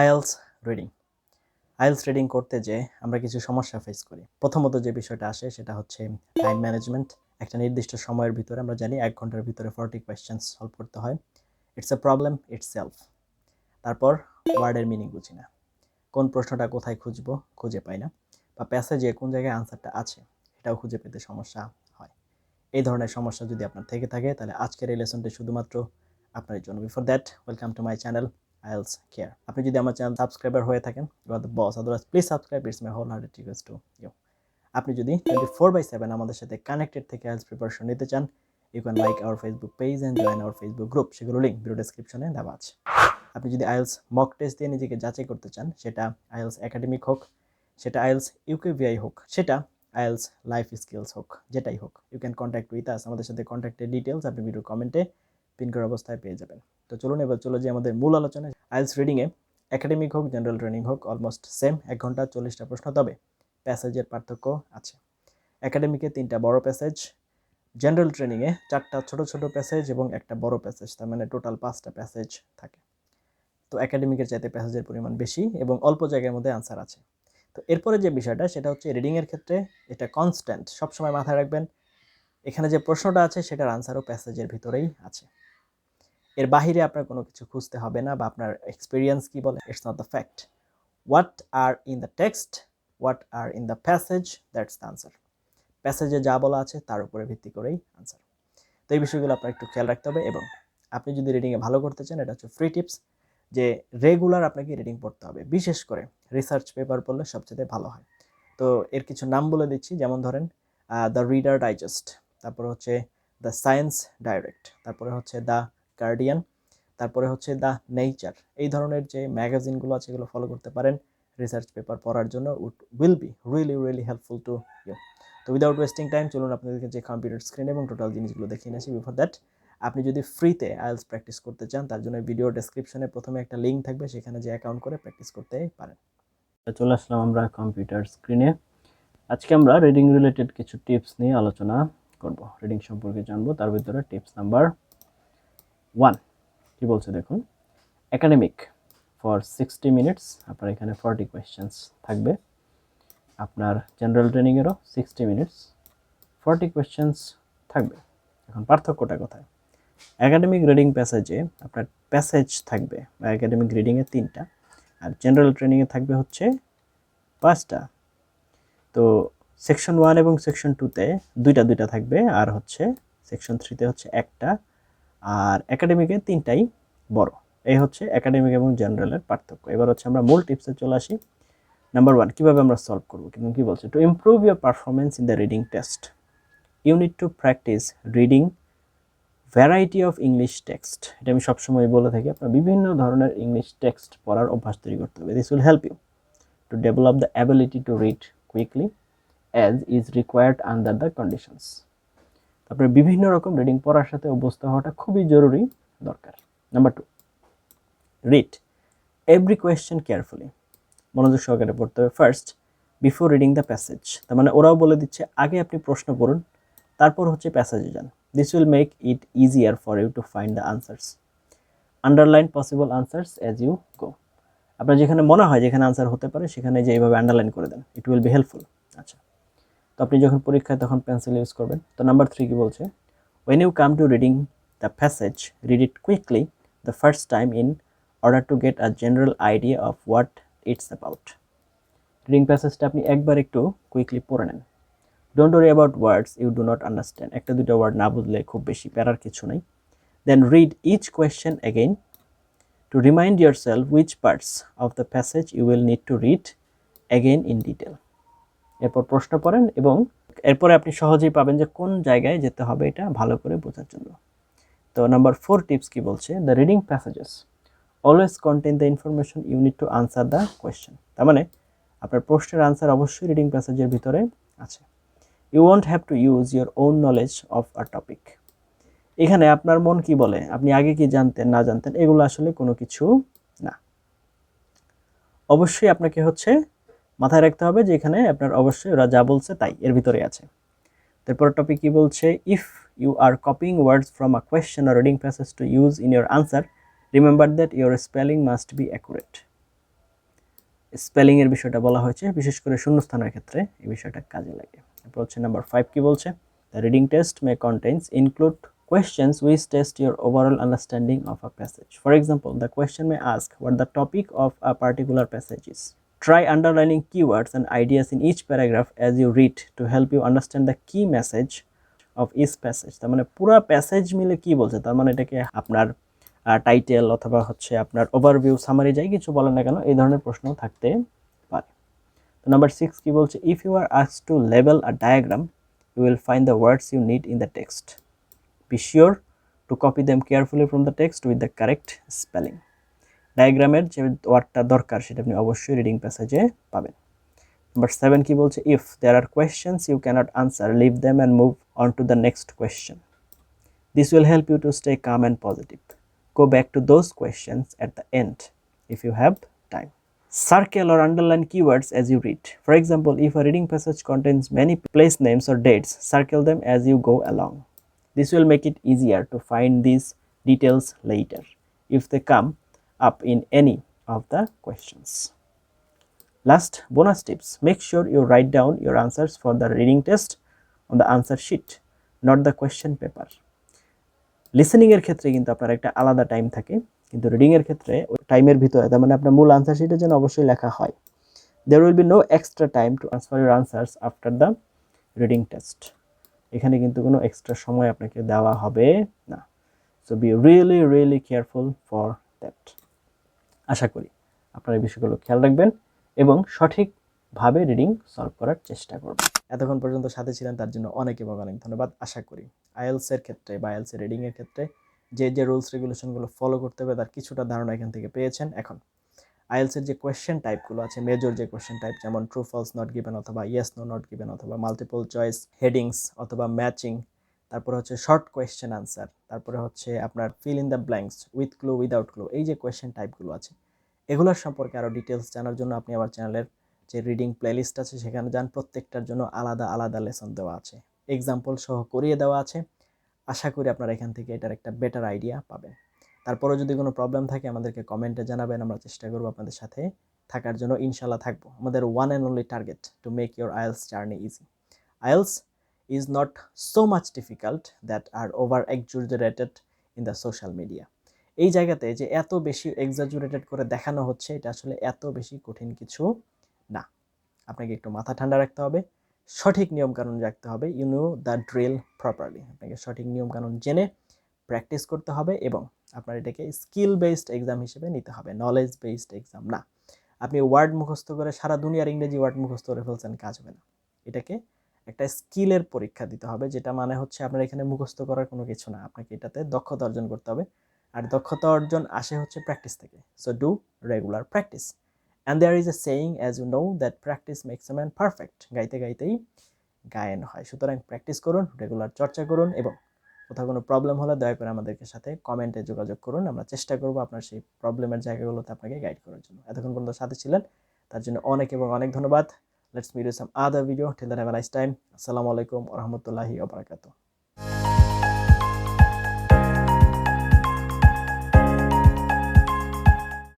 IELTS reading IELTS reading করতে যে আমরা কিছু সমস্যা ফেস করি। প্রথমত যে বিষয়টা আসে সেটা হচ্ছে টাইম ম্যানেজমেন্ট একটা নির্দিষ্ট সময়ের ভিতরে আমরা জানি এক ঘণ্টার ভিতরে ফর্টি কোয়েশ্চেন সলভ করতে হয়। It's a problem itself তারপর ওয়ার্ডের মিনিং বুঝি না। কোন প্রশ্নটা কোথায় খুঁজবো, খুঁজে পাই না। বা প্যাসেজে কোন জায়গায় আনসারটা আছে এটাও খুঁজে পেতে সমস্যা হয়। এই ধরনের সমস্যা যদি আপনার থেকে থাকে, তাহলে আজকের এই লেসনটি শুধুমাত্র আপনার জন্য। Before that welcome to my channel IELTS care. আপনি যদি আমার চ্যানেল সাবস্ক্রাইবার হয়ে থাকেন you are boss otherwise please subscribe it's my whole hearted request to you আপনি যদি টোয়েন্টি ফোর বাই সেভেন আমাদের সাথে কানেক্টেড থেকে আইলস প্রিপারেশন নিতে চান you can like our Facebook page and join our Facebook group সেগুলো লিঙ্ক ভিডিও ডেসক্রিপশনে দেওয়া আছে। আপনি যদি আইলস মক টেস্ট দিয়ে নিজেকে যাচাই করতে চান, সেটা আইএলস একাডেমিক হোক, সেটা আইএলস ইউকেভিআই হোক, সেটা আইএলস লাইফ স্কিলস হোক, যেটাই হোক you can contact with us আমাদের সাথে কন্ট্যাক্টের ডিটেলস আপনি ভিডিও কমেন্টে পিন করা অবস্থায় পেয়ে যাবেন। তো চলুন এবার চলে যাই আমাদের মূল আলোচনায়। আইএলস রিডিংয়ে একাডেমিক হোক, জেনারেল ট্রেনিং হোক, অলমোস্ট সেম, এক ঘণ্টা চল্লিশটা প্রশ্ন, তবে প্যাসেজের পার্থক্য আছে। একাডেমিকে তিনটা বড় প্যাসেজ, জেনারেল ট্রেনিংয়ে চারটা ছোট ছোট প্যাসেজ এবং একটা বড় প্যাসেজ, তার মানে টোটাল পাঁচটা প্যাসেজ থাকে। তো একাডেমিকের চাইতে প্যাসেজের পরিমাণ বেশি এবং অল্প জায়গার মধ্যে আনসার আছে। তো এরপরে যে বিষয়টা, সেটা হচ্ছে রিডিংয়ের ক্ষেত্রে এটা কনস্ট্যান্ট সবসময় মাথায় রাখবেন। এখানে যে প্রশ্নটা আছে, সেটার আনসারও প্যাসেজের ভিতরেই আছে। এর বাহিরে আপনার কোনো কিছু খুঁজতে হবে না বা আপনার এক্সপিরিয়েন্স কি বলে? It's not the fact what are in the text what are in the passage that's the answer প্যাসেজে যা বলা আছে তার উপরে ভিত্তি করেই আনসার তো এই বিষয়গুলো আপনার একটু খেয়াল রাখতে হবে এবং আপনি যদি রিডিংয়ে ভালো করতে চান, এটা হচ্ছে ফ্রি টিপস যে রেগুলার আপনাকে রিডিং পড়তে হবে। বিশেষ করে রিসার্চ পেপার পড়লে সবচেয়ে ভালো হয়। তো এর কিছু নাম বলে দিচ্ছি। যেমন ধরেন দ্য রিডার ডাইজেস্ট তারপরে হচ্ছে দ্য সায়েন্স ডাইরেক্ট তারপরে হচ্ছে দ্য গার্ডিয়ান তারপরে হচ্ছে দ্য নেচার এই ধরনের যে ম্যাগাজিনগুলো আছে এগুলো ফলো করতে পারেন। রিসার্চ পেপার পড়ার জন্য would will be really really helpful to you তো উইদাউট ওয়েস্টিং টাইম চলুন আপনাদেরকে যে কম্পিউটার স্ক্রিন এবং টোটাল জিনিসগুলো দেখিয়ে নিয়েছি বিফোর দ্যাট আপনি যদি ফ্রিতে আইএলস প্র্যাকটিস করতে চান, তার জন্য ভিডিও ডেসক্রিপশনে প্রথমে একটা লিঙ্ক থাকবে, সেখানে যে অ্যাকাউন্ট করে প্র্যাকটিস করতে পারেন। চলে আসলাম আমরা কম্পিউটার স্ক্রিনে আজকে আমরা রিডিং রিলেটেড কিছু টিপস নিয়ে আলোচনা করব। রিডিং সম্পর্কে জানব, তার ভিতরে টিপস নাম্বার ওয়ান কি বলছে দেখুন? একাডেমিক ফর সিক্সটি মিনিটস আপনার এখানে ফর্টি কোয়েশ্চেন্স থাকবে। আপনার জেনারেল ট্রেনিংয়েরও সিক্সটি মিনিটস ফর্টি কোয়েশ্চেন্স থাকবে। এখন পার্থক্যটা কোথায়? একাডেমিক রিডিং প্যাসেজে আপনার প্যাসেজ থাকবে, বা একাডেমিক রিডিংয়ে তিনটা, আর জেনারেল ট্রেনিংয়ে থাকবে হচ্ছে পাঁচটা। তো সেকশন ওয়ান এবং সেকশন টুতে দুইটা দুইটা থাকবে, আর হচ্ছে সেকশন থ্রিতে হচ্ছে একটা আর একাডেমিকে তিনটাই বড়। এই হচ্ছে একাডেমিক এবং জেনারেলের পার্থক্য। এবার হচ্ছে আমরা মূল টিপসে চলে আসি। নাম্বার ওয়ান কীভাবে আমরা সলভ করব? কিন্তু কী বলছে? To improve your performance in the reading test you need to practise reading variety of English text এটা আমি সবসময় বলে থাকি, আপনার বিভিন্ন ধরনের ইংলিশ টেক্সট পড়ার অভ্যাস তৈরি করতে হবে। This will help you to develop the ability to read quickly as is required under the conditions তারপরে বিভিন্ন রকম রিডিং পড়ার সাথে অভ্যস্ত হওয়াটা খুবই জরুরি, দরকার। Number two read every question carefully মনোযোগ সহকারে পড়তে হবে। First before reading the passage তার মানে ওরাও বলে দিচ্ছে, আগে আপনি প্রশ্ন পড়ুন, তারপর হচ্ছে প্যাসেজে যান। This will make it easier for you to find the answers underline possible answers as you go আপনার যেখানে মনে হয় যেখানে আনসার হতে পারে, সেখানে যে এইভাবে আন্ডারলাইন করে দেন। ইট উইল বি হেল্পফুল আচ্ছা। তো আপনি যখন পরীক্ষায় তখন পেন্সিল ইউজ করবেন। তো নাম্বার থ্রি কি বলছে? When you come to reading the passage read it quickly the first time in order to get a general idea of what it's about reading প্যাসেজটা আপনি একবার একটু কুইকলি পড়ে নেন। Don't worry about words you do not understand একটা দুটো word না বুঝলে খুব বেশি প্যারার কিছু নেই। Then read each question again to remind yourself which parts of the passage you will need to read again in detail এরপর প্রশ্ন পড়েন এবং এরপরে আপনি সহজেই পাবেন যে কোন জায়গায় যেতে হবে এটা ভালো করে বোঝার জন্য। তো নাম্বার ফোর টিপস কি বলছে? The reading passages always contain the information you need to answer the question তার মানে আপনার প্রশ্নের আনসার অবশ্যই রিডিং প্যাসেজের ভিতরে আছে। You won't have to use your own knowledge of a topic এখানে আপনার মন কি বলে? আপনি আগে কি জানতেন, না জানতেন, এগুলো আসলে কোনো কিছু না। অবশ্যই আপনাকে হচ্ছে মাথায় রাখতে হবে যে এখানে আপনার অবশ্যই ওরা যা বলছে তাই এর ভিতরে আছে। তারপর টপিক কি বলছে? If you are copying words from a question or reading passage to use in your answer remember that your spelling must be accurate spelling এর বিষয়টা বলা হয়েছে বিশেষ করে শূন্যস্থানের ক্ষেত্রে এই বিষয়টা কাজে লাগে। তারপর হচ্ছে নাম্বার ফাইভ কি বলছে? The reading test may contains include questions which test your overall understanding of a passage. For example, the question may ask what the topic of a particular passage is. Try underlining keywords and ideas in each paragraph as you read to help you understand the key message of each passage. তার মানে পুরো passage মিলে কি বলছে তার মানে এটাকে আপনার টাইটেল অথবা হচ্ছে আপনার ওভারভিউ সামারি যাই কিছু বলেন না কেন এই ধরনের প্রশ্ন থাকতে পারে তো নাম্বার সিক্স কি বলছে if you are ask to level a diagram you will find the words you need in the text be sure to copy them carefully from the text with the correct spelling ডায়াগ্রামের যে ওয়ার্ডটা দরকার সেটা আপনি অবশ্যই reading প্যাসেজে পাবেন number seven কি বলছে if there are questions you can't answer leave them and move on to the next question this will help you to stay calm and positive go back to those questions at the end if you have time. Circle or underline keywords as you read. For example, if a reading passage contains many place names or dates, circle them as you go along. This will make it easier to find these details later if they come up in any of the questions. Last bonus tips. Make sure you write down your answers for the reading test on the answer sheet, not the question paper. Listening এর ক্ষেত্রে কিন্তু আপনার একটা আলাদা time থাকে কিন্তু reading এর ক্ষেত্রে ওই টাইমের ভিতরে তার মানে আপনার মূল আনসার শিটের জন্য অবশ্যই লেখা হয়। There will be no extra time to transfer your answers after the reading test এখানে কিন্তু কোনো এক্সট্রা সময় আপনাকে দেওয়া হবে না। So be really really careful for that আশা করি আপনারা এই বিষয়গুলো খেয়াল রাখবেন এবং সঠিকভাবে রিডিং সলভ করার চেষ্টা করবেন। এতক্ষণ পর্যন্ত সাথে ছিলেন, তার জন্য অনেক এবং অনেক ধন্যবাদ। আশা করি আইএলসের ক্ষেত্রে বা আইএলসের রিডিংয়ের ক্ষেত্রে যে যে রুলস রেগুলেশনগুলো ফলো করতে হবে, তার কিছুটা ধারণা এখান থেকে পেয়েছেন। এখন আইএলসের যে কোয়েশ্চেন টাইপগুলো আছে মেজর যে কোয়েশ্চেন টাইপ যেমন ট্রু ফলস নট গিভেন অথবা ইয়েস নো নট গিভেন অথবা মাল্টিপল চয়েস হেডিংস অথবা ম্যাচিং তারপরে হচ্ছে শর্ট কোয়েশ্চেন আনসার তারপরে হচ্ছে আপনার fill in the blanks with clue without clue এই যে কোয়েশ্চেন টাইপগুলো আছে, এগুলোর সম্পর্কে আরও ডিটেলস জানার জন্য আপনি আমার চ্যানেলের যে রিডিং প্লেলিস্ট আছে সেখানে যান, প্রত্যেকটার জন্য আলাদা আলাদা লেসন দেওয়া আছে এক্সাম্পল সহ করিয়ে দেওয়া আছে, আশা করি আপনারা এখান থেকে এটার একটা বেটার আইডিয়া পাবেন, তারপরেও যদি কোনো প্রবলেম থাকে আমাদেরকে কমেন্টে জানাবেন, আমরা চেষ্টা করব আপনাদের সাথে থাকার জন্য ইনশাল্লাহ থাকব, আমাদের one and only target to make your IELTS journey easy IELTS is not so much difficult that are over exaggerated in the social media এই জায়গাতে যে এত বেশি এক্সাজুরেটেড করে দেখানো হচ্ছে, এটা আসলে এত বেশি কঠিন কিছু না। আপনাকে একটু মাথা ঠান্ডা রাখতে হবে, সঠিক নিয়মকানুন রাখতে হবে you know the drill properly আপনাকে সঠিক নিয়মকানুন জেনে প্র্যাকটিস করতে হবে এবং আপনার এটাকে স্কিল বেসড এক্সাম হিসেবে নিতে হবে নলেজ বেসড এক্সাম না। আপনি ওয়ার্ড মুখস্থ করে সারা দুনিয়ার ইংরেজি ওয়ার্ড মুখস্থ করে ফেলছেন, কাজ হবে না। এটাকে একটা স্কিলের পরীক্ষা দিতে হবে, যেটা মানে হচ্ছে আপনার এখানে মুখস্থ করার কোনো কিছু না। আপনাকে এটাতে দক্ষতা অর্জন করতে হবে। আর দক্ষতা অর্জন আসে হচ্ছে প্র্যাকটিস থেকে। So do regular practice and there is a saying as you know that practice makes a man perfect গাইতে গাইতেই গায়ন হয়। সুতরাং প্র্যাকটিস করুন রেগুলার চর্চা করুন এবং কোথাও কোনো প্রবলেম হলে দয়া করে আমাদেরকে সাথে কমেন্টে যোগাযোগ করুন। আমরা চেষ্টা করব আপনার সেই প্রবলেমের জায়গাগুলোতে আপনাকে গাইড করার জন্য। এতক্ষণ পর্যন্ত সাথে ছিলেন। তার জন্য অনেক এবং অনেক ধন্যবাদ। Let's meet some other video till that have a nice time আসসালামু আলাইকুম রহমতুল্লাহি ওবরাকাতুহ